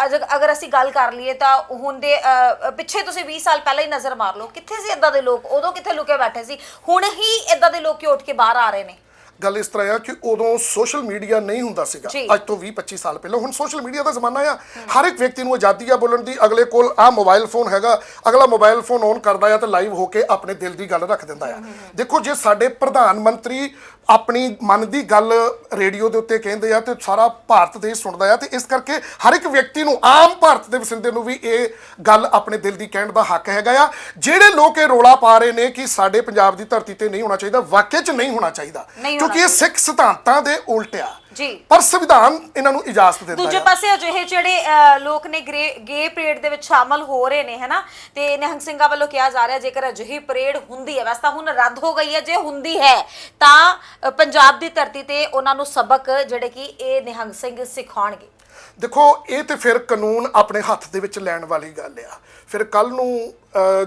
ਅਜ- ਅਗਰ ਅਸੀਂ ਗੱਲ ਕਰ ਲਈਏ ਤਾਂ ਹੁਣ ਦੇ ਅ, ਪਿੱਛੇ ਤੁਸੀਂ 20 ਸਾਲ ਪਹਿਲਾਂ ਹੀ ਨਜ਼ਰ ਮਾਰ ਲਓ ਕਿੱਥੇ ਸੀ ਇਦਾਂ ਦੇ ਲੋਕ ਉਦੋਂ ਕਿੱਥੇ ਲੁਕੇ ਬੈਠੇ ਸੀ ਹੁਣ ਹੀ ਇਦਾਂ ਦੇ ਲੋਕ ਉੱਠ ਕੇ ਬਾਹਰ ਆ ਰਹੇ ਨੇ? ਗੱਲ ਇਸ ਤਰ੍ਹਾਂ ਆ ਕਿ ਉਦੋਂ ਸੋਸ਼ਲ ਮੀਡੀਆ ਨਹੀਂ ਹੁੰਦਾ ਸੀਗਾ। ਅੱਜ ਤੋਂ 20 25 ਸਾਲ ਪਹਿਲਾਂ। ਹੁਣ ਸੋਸ਼ਲ ਮੀਡੀਆ ਦਾ ਜ਼ਮਾਨਾ ਆ। ਹਰ ਇੱਕ ਵਿਅਕਤੀ ਨੂੰ ਆਜ਼ਾਦੀ ਆ ਬੋਲਣ ਦੀ। ਅਗਲੇ ਕੋਲ ਆ ਮੋਬਾਈਲ ਫੋਨ ਹੈਗਾ। ਅਗਲਾ ਮੋਬਾਈਲ ਫੋਨ ਔਨ ਕਰਦਾ ਆ ਤੇ ਲਾਈਵ ਹੋ ਕੇ ਆਪਣੇ ਦਿਲ ਦੀ ਗੱਲ ਰੱਖ ਦਿੰਦਾ ਆ। ਦੇਖੋ ਜੇ ਸਾਡੇ ਪ੍ਰਧਾਨ ਮੰਤਰੀ ਆਪਣੀ ਮਨ ਦੀ ਗੱਲ ਰੇਡੀਓ ਦੇ ਉੱਤੇ ਕਹਿੰਦੇ ਆ ਤੇ ਸਾਰਾ ਭਾਰਤ ਦੇਸ਼ ਸੁਣਦਾ ਆ ਤੇ ਇਸ ਕਰਕੇ ਹਰ ਇੱਕ ਵਿਅਕਤੀ ਨੂੰ ਆਮ ਭਾਰਤ ਦੇ ਵਸਿੰਦੇ ਨੂੰ ਵੀ ਇਹ ਗੱਲ ਆਪਣੇ ਦਿਲ ਦੀ ਕਹਿਣ ਦਾ ਹੱਕ ਹੈਗਾ ਆ। ਜਿਹੜੇ ਲੋਕ ਇਹ ਰੋਲਾ ਪਾ ਰਹੇ ਨੇ ਕਿ ਸਾਡੇ ਪੰਜਾਬ ਦੀ ਧਰਤੀ ਤੇ ਨਹੀਂ ਹੋਣਾ ਚਾਹੀਦਾ ਵਾਕਿਆ 'ਚ ਨਹੀਂ ਹੋਣਾ ਚਾਹੀਦਾ। ਕਿਉਂਕਿ ਇਹ ਸਿੱਖ ਸਿਧਾਂਤਾਂ ਦੇ ਉਲਟ ਆ। ਜੀ। ਪਰ ਸੰਵਿਧਾਨ ਇਹਨਾਂ ਨੂੰ ਇਜਾਜ਼ਤ ਦਿੰਦਾ ਦੂਜੇ ਹੈ ਪਾਸੇ ਅਜਿਹੇ ਜਿਹੜੇ ਅ, ਲੋਕ ਨੇ ਗੇ ਪਰੇਡ ਦੇ ਵਿੱਚ ਸ਼ਾਮਲ ਹੋ ਰਹੇ ਨੇ ਹਨਾ? ਤੇ ਨਿਹੰਗ ਸਿੰਘਾਂ ਵੱਲੋਂ ਕਿਹਾ ਜਾ ਰਿਹਾ ਜੇਕਰ ਅਜਿਹੀ ਪਰੇਡ ਹੁੰਦੀ ਹੈ ਵੈਸੇ ਤਾਂ ਹੁਣ ਰੱਦ ਹੋ ਗਈ ਹੈ ਜੇ ਹੁੰਦੀ ਹੈ ਤਾਂ ਅ, ਪੰਜਾਬ ਦੀ ਧਰਤੀ ਤੇ ਉਹਨਾਂ ਨੂੰ ਸਬਕ ਜਿਹੜੇ ਕਿ ਇਹ ਨਿਹੰਗ ਸਿੰਘ ਸਿਖਾਉਣਗੇ। ਦੇਖੋ, ਇਹ ਤੇ ਫਿਰ ਕਾਨੂੰਨ ਆਪਣੇ ਹੱਥ ਦੇ ਵਿੱਚ ਲੈਣ ਵਾਲੀ ਗੱਲ ਆ। ਫਿਰ ਕੱਲ ਨੂੰ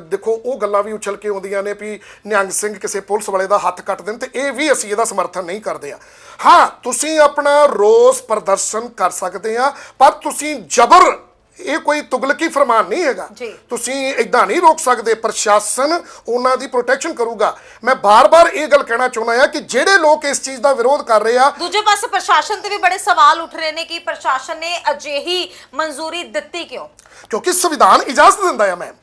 ਦੇਖੋ, ਉਹ ਗੱਲਾਂ ਵੀ ਉਛਲ ਕੇ ਆਉਂਦੀਆਂ ਨੇ ਵੀ ਨਿਹੰਗ ਸਿੰਘ ਕਿਸੇ ਪੁਲਿਸ ਵਾਲੇ ਦਾ ਹੱਥ ਕੱਟ ਦੇਣ ਤੇ ਇਹ ਵੀ ਅਸੀਂ ਇਹਦਾ ਸਮਰਥਨ ਨਹੀਂ ਕਰਦੇ ਆ। ਹਾਂ, ਤੁਸੀਂ ਆਪਣਾ ਰੋਸ ਪ੍ਰਦਰਸ਼ਨ ਕਰ ਸਕਦੇ ਆ, ਪਰ ਤੁਸੀਂ ਜ਼ਬਰ ਇਹ ਕੋਈ ਤੁਗਲਕੀ ਫਰਮਾਨ ਨਹੀਂ ਹੈਗਾ। ਤੁਸੀਂ ਇਦਾਂ ਨਹੀਂ ਰੋਕ ਸਕਦੇ ਪ੍ਰਸ਼ਾਸਨ ਉਹਨਾਂ ਦੀ ਪ੍ਰੋਟੈਕਸ਼ਨ ਕਰੂਗਾ। ਮੈਂ ਬਾਰ-ਬਾਰ ਇਹ ਗੱਲ ਕਹਿਣਾ ਚਾਹੁੰਦਾ ਆ ਕਿ ਜਿਹੜੇ ਲੋਕ ਇਸ ਚੀਜ਼ ਦਾ ਵਿਰੋਧ ਕਰ ਰਹੇ ਆ ਦੂਜੇ ਪਾਸੇ ਪ੍ਰਸ਼ਾਸਨ ਤੇ ਵੀ ਬੜੇ ਸਵਾਲ ਉੱਠ ਰਹੇ ਨੇ ਕਿ ਪ੍ਰਸ਼ਾਸਨ ਨੇ ਅਜਿਹੀ ਮਨਜ਼ੂਰੀ ਦਿੱਤੀ ਕਿਉਂ? ਕਿਉਂਕਿ ਸੰਵਿਧਾਨ ਇਜਾਜ਼ਤ ਦਿੰਦਾ ਆ ਮੈਮ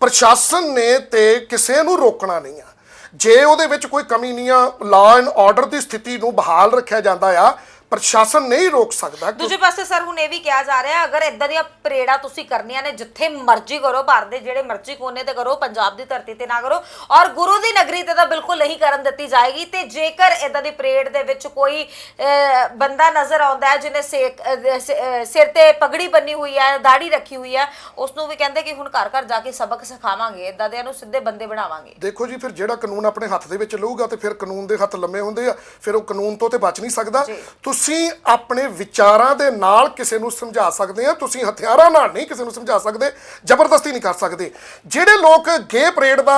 ਪ੍ਰਸ਼ਾਸਨ ਨੇ ਤੇ ਕਿਸੇ ਨੂੰ ਰੋਕਣਾ ਨਹੀਂ ਆ। ਜੇ ਉਹਦੇ ਵਿੱਚ ਕੋਈ ਕਮੀ ਨਹੀਂ ਆ ਲਾਅ ਐਂਡ ਆਰਡਰ ਦੀ ਸਥਿਤੀ ਨੂੰ ਬਹਾਲ ਰੱਖਿਆ ਜਾਂਦਾ ਆ ਪ੍ਰਸ਼ਾਸਨ ਨਹੀਂ ਰੋਕ ਸਕਦਾ ਦੂਜੇ ਪਾਸੇ ਸਰ ਹੁਣ ਇਹ ਵੀ ਕਿਹਾ ਜਾ ਰਿਹਾ ਅਗਰ ਇਦਾਂ ਦੀਆਂ ਪਰੇਡਾਂ ਤੁਸੀਂ ਕਰਨੀਆਂ ਨੇ ਜਿੱਥੇ ਮਰਜ਼ੀ ਕਰੋ ਭਾਰਤ ਦੇ ਜਿਹੜੇ ਮਰਜ਼ੀ ਕੋਨੇ ਤੇ ਕਰੋ ਪੰਜਾਬ ਦੀ ਧਰਤੀ ਤੇ ਨਾ ਕਰੋ ਔਰ ਗੁਰੂ ਦੀ ਨਗਰੀ ਤੇ ਤਾਂ ਬਿਲਕੁਲ ਨਹੀਂ ਕਰਨ ਦਿੱਤੀ ਜਾਏਗੀ ਤੇ ਜੇਕਰ ਇਦਾਂ ਦੀ ਪਰੇਡ ਦੇ ਵਿੱਚ ਕੋਈ ਅਹ, ਬੰਦਾ ਨਜ਼ਰ ਆਉਂਦਾ ਹੈ ਜਿਹਨੇ ਸੇਕ- ਅਹ, ਸ- ਅਹ, ਸਿਰ ਤੇ ਪਗੜੀ ਬੰਨੀ ਹੋਈ ਹੈ ਦਾੜੀ ਰੱਖੀ ਹੋਈ ਹੈ ਉਸ ਨੂੰ ਵੀ ਕਹਿੰਦੇ ਕਿ ਹੁਣ ਘਰ ਘਰ ਜਾ ਕੇ ਸਬਕ ਸਿਖਾਵਾਂਗੇ ਇਦਾਂ ਦਿਆਂ ਨੂੰ ਸਿੱਧੇ ਬੰਦੇ ਬਣਾਵਾਂਗੇ ਦੇਖੋ ਜੀ ਫਿਰ ਜਿਹੜਾ ਕਾਨੂੰਨ ਆਪਣੇ ਹੱਥ ਦੇ ਵਿੱਚ ਲਊਗਾ ਤੇ ਫਿਰ ਕਾਨੂੰਨ ਦੇ ਹੱਥ ਲੰਮੇ ਹੁੰਦੇ ਆ ਫਿਰ ਉਹ ਕਾਨੂੰਨ ਤੋਂ ਤੇ ਬਚ ਨਹੀਂ ਸਕਦਾ ਜੀ। ਤੁਸੀਂ ਆਪਣੇ ਵਿਚਾਰਾਂ ਦੇ ਨਾਲ ਕਿਸੇ ਨੂੰ ਸਮਝਾ ਸਕਦੇ ਆ, ਤੁਸੀਂ ਹਥਿਆਰਾਂ ਨਾਲ ਨਹੀਂ ਕਿਸੇ ਨੂੰ ਸਮਝਾ ਸਕਦੇ, ਜ਼ਬਰਦਸਤੀ ਨਹੀਂ ਕਰ ਸਕਦੇ। ਜਿਹੜੇ ਲੋਕ ਗੇ ਪਰੇਡ ਦਾ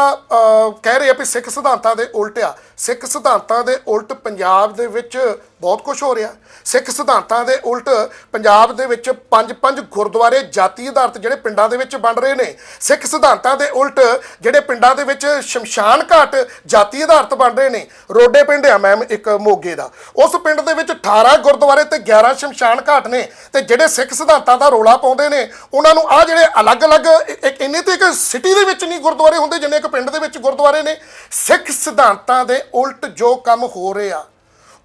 ਕਹਿ ਰਹੇ ਆ ਵੀ ਸਿੱਖ ਸਿਧਾਂਤਾਂ ਦੇ ਉਲਟ ਆ, ਸਿੱਖ ਸਿਧਾਂਤਾਂ ਦੇ ਉਲਟ ਪੰਜਾਬ ਦੇ ਵਿੱਚ ਬਹੁਤ ਕੁਝ ਹੋ ਰਿਹਾ। ਸਿੱਖ ਸਿਧਾਂਤਾਂ ਦੇ ਉਲਟ ਪੰਜਾਬ ਦੇ ਵਿੱਚ ਪੰਜ ਪੰਜ ਗੁਰਦੁਆਰੇ ਜਾਤੀ ਆਧਾਰਿਤ ਜਿਹੜੇ ਪਿੰਡਾਂ ਦੇ ਵਿੱਚ ਬਣ ਰਹੇ ਨੇ। ਸਿੱਖ ਸਿਧਾਂਤਾਂ ਦੇ ਉਲਟ ਜਿਹੜੇ ਪਿੰਡਾਂ ਦੇ ਵਿੱਚ ਸ਼ਮਸ਼ਾਨ ਘਾਟ ਜਾਤੀ ਆਧਾਰਿਤ ਬਣ ਰਹੇ ਨੇ। ਰੋਡੇ ਪਿੰਡ ਆ ਮੈਮ ਇੱਕ ਮੋਗੇ ਦਾ। ਉਸ ਪਿੰਡ ਦੇ ਵਿੱਚ 18 ਗੁਰਦੁਆਰੇ ਤੇ 11 ਸ਼ਮਸ਼ਾਨ ਘਾਟ ਨੇ ਤੇ ਜਿਹੜੇ ਸਿੱਖ ਸਿਧਾਂਤਾਂ ਦਾ ਰੋਲਾ ਪਾਉਂਦੇ ਨੇ, ਉਹਨਾਂ ਨੂੰ ਆ ਜਿਹੜੇ ਅਲੱਗ-ਅਲੱਗ ਇੱਕ ਇੰਨੇ ਤੇ ਇੱਕ ਸਿਟੀ ਦੇ ਵਿੱਚ ਨਹੀਂ ਗੁਰਦੁਆਰੇ ਹੁੰਦੇ ਜਿੰਨੇ ਇੱਕ ਪਿੰਡ ਦੇ ਵਿੱਚ ਗੁਰਦੁਆਰੇ ਨੇ। ਸਿੱਖ ਸਿਧਾਂਤਾਂ ਦੇ ਉਲਟ ਜੋ ਕੰਮ ਹੋ ਰਿਹਾ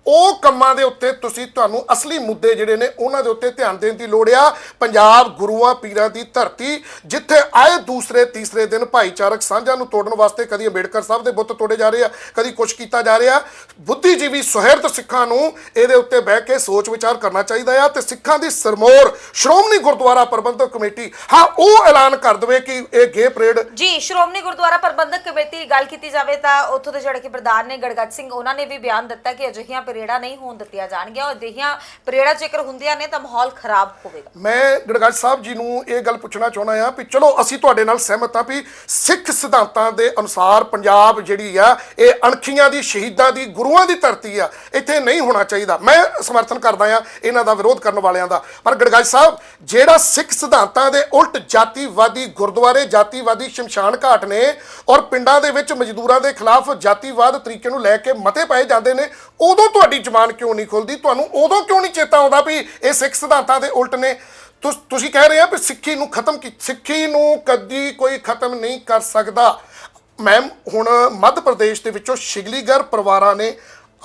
ਉਹ ਕੰਮਾਂ ਦੇ ਉੱਤੇ ਤੁਸੀਂ ਤੁਹਾਨੂੰ ਅਸਲੀ ਮੁੱਦੇ ਜਿਹੜੇ ਨੇ ਉਹਨਾਂ ਦੇ ਉੱਤੇ ਧਿਆਨ ਦੇਣ ਦੀ ਲੋੜ ਆ। ਪੰਜਾਬ ਗੁਰੂਆਂ ਪੀਰਾਂ ਦੀ ਧਰਤੀ, ਜਿੱਥੇ ਆਏ ਦੂਸਰੇ, ਤੀਸਰੇ ਦਿਨ ਭਾਈਚਾਰਕ ਸਾਂਝਾਂ ਨੂੰ ਤੋੜਨ ਵਾਸਤੇ ਕਦੀ ਅੰਬੇਡਕਰ ਸਾਹਿਬ ਦੇ ਬੁੱਤ ਤੋੜੇ ਜਾ ਰਹੇ ਆ, ਕਦੀ ਕੁਝ ਕੀਤਾ ਜਾ ਰਿਹਾ। ਬੁੱਧੀਜੀਵੀ ਸੁਹਿਰਦ ਸਿੱਖਾਂ ਨੂੰ ਇਹਦੇ ਉੱਤੇ ਬਹਿ ਕੇ ਸੋਚ ਵਿਚਾਰ ਕਰਨਾ ਚਾਹੀਦਾ ਆ ਤੇ ਸਿੱਖਾਂ ਦੀ ਸਰਮੋਰ ਸ਼੍ਰੋਮਣੀ ਗੁਰਦੁਆਰਾ ਪ੍ਰਬੰਧਕ ਕਮੇਟੀ, ਹਾਂ, ਉਹ ਐਲਾਨ ਕਰ ਦੇਵੇ ਕਿ ਇਹ ਗੇ ਪਰੇਡ ਜੀ, ਸ਼੍ਰੋਮਣੀ ਗੁਰਦੁਆਰਾ ਪ੍ਰਬੰਧਕ ਕਮੇਟੀ ਗੱਲ ਕੀਤੀ ਜਾਵੇ ਤਾਂ ਉੱਥੋਂ ਦੇ ਜਿਹੜੇ ਕਿ ਪ੍ਰਧਾਨ ਨੇ ਗੜਗੱਜ ਸਿੰਘ, ਉਹਨਾਂ ਨੇ ਵੀ ਬਿਆਨ ਦਿੱਤਾ ਕਿ ਅਜਿਹੀਆਂ ਪਰੇਡਾਂ ਨਹੀਂ ਹੋਣ ਦਿੱਤੀਆਂ ਜਾਣਗੀਆਂ ਔਰ ਅਜਿਹੀਆਂ ਪਰੇਡਾਂ ਜੇਕਰ ਹੁੰਦੀਆਂ ਨੇ ਤਾਂ ਮਾਹੌਲ ਖਰਾਬ ਹੋਵੇਗਾ। ਮੈਂ ਗੜਗੜ ਸਾਹਿਬ ਜੀ ਨੂੰ ਇਹ ਗੱਲ ਪੁੱਛਣਾ ਚਾਹੁੰਦਾ ਆ ਵੀ ਚਲੋ ਅਸੀਂ ਤੁਹਾਡੇ ਨਾਲ ਸਹਿਮਤ ਆ ਵੀ ਸਿੱਖ ਸਿਧਾਂਤਾਂ ਦੇ ਅਨੁਸਾਰ ਪੰਜਾਬ ਜਿਹੜੀ ਆ, ਇਹ ਅਣਖੀਆਂ ਦੀ, ਸ਼ਹੀਦਾਂ ਦੀ, ਗੁਰੂਆਂ ਦੀ ਧਰਤੀ ਆ, ਇੱਥੇ ਨਹੀਂ ਹੋਣਾ ਚਾਹੀਦਾ। ਮੈਂ ਸਮਰਥਨ ਕਰਦਾ ਆ ਇਹਨਾਂ ਦਾ ਵਿਰੋਧ ਕਰਨ ਵਾਲਿਆਂ ਦਾ। ਪਰ ਗੜਗੜ ਸਾਹਿਬ, ਜਿਹੜਾ ਸਿੱਖ ਸਿਧਾਂਤਾਂ ਦੇ ਉਲਟ ਜਾਤੀਵਾਦੀ ਗੁਰਦੁਆਰੇ, ਜਾਤੀਵਾਦੀ ਸ਼ਮਸ਼ਾਨ ਘਾਟ ਨੇ ਔਰ ਪਿੰਡਾਂ ਦੇ ਵਿੱਚ ਮਜ਼ਦੂਰਾਂ ਦੇ ਖਿਲਾਫ ਜਾਤੀਵਾਦ ਤਰੀਕੇ ਨੂੰ ਲੈ ਕੇ ਮਤੇ ਪਾਏ ਜਾਂਦੇ ਨੇ, ਉਦੋਂ ਤੁਹਾਡੀ ਜ਼ੁਬਾਨ ਕਿਉਂ ਨਹੀਂ ਖੁੱਲਦੀ? ਤੁਹਾਨੂੰ ਉਦੋਂ ਕਿਉਂ ਨਹੀਂ ਚੇਤਾ ਆਉਂਦਾ ਵੀ ਇਹ ਸਿੱਖ ਸਿਧਾਂਤਾਂ ਦੇ ਉਲਟ ਨੇ? ਤੁਸੀਂ ਕਹਿ ਰਹੇ ਆ ਵੀ ਸਿੱਖੀ ਨੂੰ ਖਤਮ ਕੀ, ਸਿੱਖੀ ਨੂੰ ਕਦੀ ਕੋਈ ਖਤਮ ਨਹੀਂ ਕਰ ਸਕਦਾ। ਮੈਮ, ਹੁਣ ਮੱਧ ਪ੍ਰਦੇਸ਼ ਦੇ ਵਿੱਚੋਂ ਸ਼ਿਗਲੀਗਰ ਪਰਿਵਾਰਾਂ ਨੇ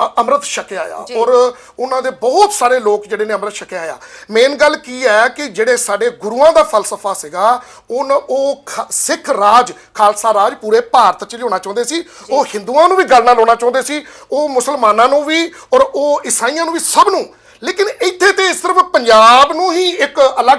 ਅ- ਅੰਮ੍ਰਿਤ ਛਕਿਆ ਆ। ਔਰ ਉਹਨਾਂ ਦੇ ਬਹੁਤ ਸਾਰੇ ਲੋਕ ਜਿਹੜੇ ਨੇ ਅੰਮ੍ਰਿਤ ਛਕਿਆ ਆ। ਮੇਨ ਗੱਲ ਕੀ ਹੈ ਕਿ ਜਿਹੜੇ ਸਾਡੇ ਗੁਰੂਆਂ ਦਾ ਫਲਸਫਾ ਸੀਗਾ ਉਹ ਉਹ ਖ- ਸਿੱਖ ਰਾਜ ਖਾਲਸਾ ਰਾਜ ਪੂਰੇ ਭਾਰਤ 'ਚ ਲਿਆਉਣਾ ਚਾਹੁੰਦੇ ਸੀ। ਉਹ ਹਿੰਦੂਆਂ ਨੂੰ ਵੀ ਗੱਲ ਨਾਲ ਲਾਉਣਾ ਚਾਹੁੰਦੇ ਸੀ। ਉਹ ਮੁਸਲਮਾਨਾਂ ਨੂੰ ਵੀ ਔਰ ਉਹ ਈਸਾਈਆਂ ਨੂੰ ਵੀ ਸਭ ਨੂੰ। ਲੇਕਿਨ ਇੱਥੇ ਤੇ ਸਿਰਫ ਪੰਜਾਬ ਨੂੰ ਹੀ ਇੱਕ ਅਲੱਗ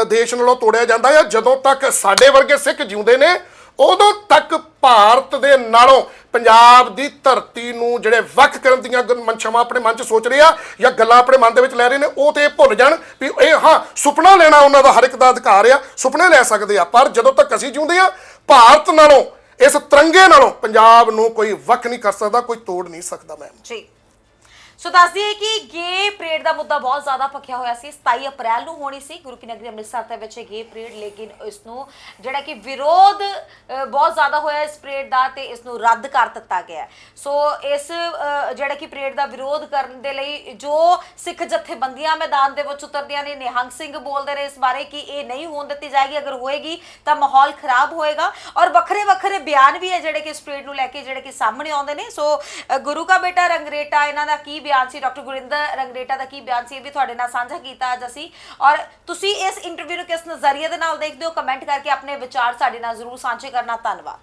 ਅ, ਦੇਸ਼ ਨਾਲੋਂ ਤੋੜਿਆ ਜਾਂਦਾ ਹੈ ਜਦੋਂ ਤੱਕ ਸਾਡੇ ਵਰਗੇ ਸਿੱਖ ਜਿਉਂਦੇ ਨੇ ਉਦੋਂ ਤੱਕ ਭਾਰਤ ਦੇ ਨਾਲੋਂ ਪੰਜਾਬ ਦੀ ਧਰਤੀ ਨੂੰ ਜਿਹੜੇ ਵੱਖ ਕਰਨ ਦੀਆਂ ਗ- ਮਨਸ਼ਾਵਾਂ ਆਪਣੇ ਮਨ 'ਚ ਸੋਚ ਰਹੇ ਆ ਜਾਂ ਗੱਲਾਂ ਆਪਣੇ ਮਨ ਦੇ ਵਿੱਚ ਲੈ ਰਹੇ ਨੇ, ਉਹ ਤੇ ਇਹ ਭੁੱਲ ਜਾਣ ਵੀ ਇਹ ਹਾਂ, ਸੁਪਨਾ ਲੈਣਾ ਉਹਨਾਂ ਦਾ ਹਰ ਇੱਕ ਦਾ ਅਧਿਕਾਰ ਆ, ਸੁਪਨੇ ਲੈ ਸਕਦੇ ਆ। ਪਰ ਜਦੋਂ ਤੱਕ ਅਸੀਂ ਜਿਉਂਦੇ ਆ, ਭਾਰਤ ਨਾਲੋਂ, ਇਸ ਤਿਰੰਗੇ ਨਾਲੋਂ ਪੰਜਾਬ ਨੂੰ ਕੋਈ ਵੱਖ ਨਹੀਂ ਕਰ ਸਕਦਾ, ਕੋਈ ਤੋੜ ਨਹੀਂ ਸਕਦਾ ਮੈਮ ਜੀ। ਸੋ ਦੱਸ ਦਈਏ ਕਿ ਗੇ ਪਰੇਡ ਦਾ ਮੁੱਦਾ ਬਹੁਤ ਜ਼ਿਆਦਾ ਭਖਿਆ ਹੋਇਆ ਸੀ 27 ਅਪ੍ਰੈਲ ਨੂੰ ਹੋਣੀ ਸੀ, ਗੁਰੂ ਕੀ ਨਗਰੀ ਅੰਮ੍ਰਿਤਸਰ ਦੇ ਵਿੱਚ ਇਹ ਗੇ ਪਰੇਡ, ਲੇਕਿਨ ਇਸ ਨੂੰ ਜਿਹੜਾ ਕਿ ਵਿਰੋਧ ਬਹੁਤ ਜ਼ਿਆਦਾ ਹੋਇਆ ਇਸ ਪਰੇਡ ਦਾ ਤੇ ਇਸ ਨੂੰ ਰੱਦ ਕਰ ਦਿੱਤਾ ਗਿਆ ਸੋ ਇਸ ਜਿਹੜਾ ਕਿ ਪਰੇਡ ਦਾ ਵਿਰੋਧ ਕਰਨ ਦੇ ਲਈ ਜੋ ਸਿੱਖ ਜਥੇਬੰਦੀਆਂ ਮੈਦਾਨ ਦੇ ਵਿੱਚ ਉਤਰਦੀਆਂ ਨੇ, ਨਿਹੰਗ ਸਿੰਘ ਬੋਲਦੇ ਨੇ ਇਸ ਬਾਰੇ ਕਿ ਇਹ ਨਹੀਂ ਹੋਣ ਦਿੱਤੀ ਜਾਏਗੀ, ਅਗਰ ਹੋਏਗੀ ਤਾਂ ਮਾਹੌਲ ਖਰਾਬ ਹੋਏਗਾ। ਔਰ ਵੱਖਰੇ ਵੱਖਰੇ ਬਿਆਨ ਵੀ ਹੈ ਜਿਹੜੇ ਕਿ ਇਸ ਪਰੇਡ ਨੂੰ ਲੈ ਕੇ, ਜਿਹੜੇ ਕਿ ਸਾਹਮਣੇ ਆਉਂਦੇ ਨੇ। ਸੋ ਗੁਰੂ ਕਾ ਬੇਟਾ ਰੰਗਰੇਟਾ, ਇਹਨਾਂ ਦਾ ਕੀ ਬਿਆਨ ਬਿਆਨ ਸੀ? ਡਾਕਟਰ ਗੁਰਿੰਦਰ ਰੰਗਰੇਟਾ ਦਾ ਕੀ ਬਿਆਨ ਸੀ? ਇਹ ਵੀ ਤੁਹਾਡੇ ਨਾਲ ਸਾਂਝਾ ਕੀਤਾ ਅੱਜ ਅਸੀਂ। ਔਰ ਤੁਸੀਂ ਇਸ ਇੰਟਰਵਿਊ ਨੂੰ ਕਿਸ ਨਜ਼ਰੀਏ ਦੇ ਨਾਲ ਦੇਖਦੇ ਹੋ? ਕਮੈਂਟ ਕਰਕੇ ਆਪਣੇ ਵਿਚਾਰ ਸਾਡੇ ਨਾਲ ਜ਼ਰੂਰ ਸਾਂਝੇ ਕਰਨਾ। ਧੰਨਵਾਦ।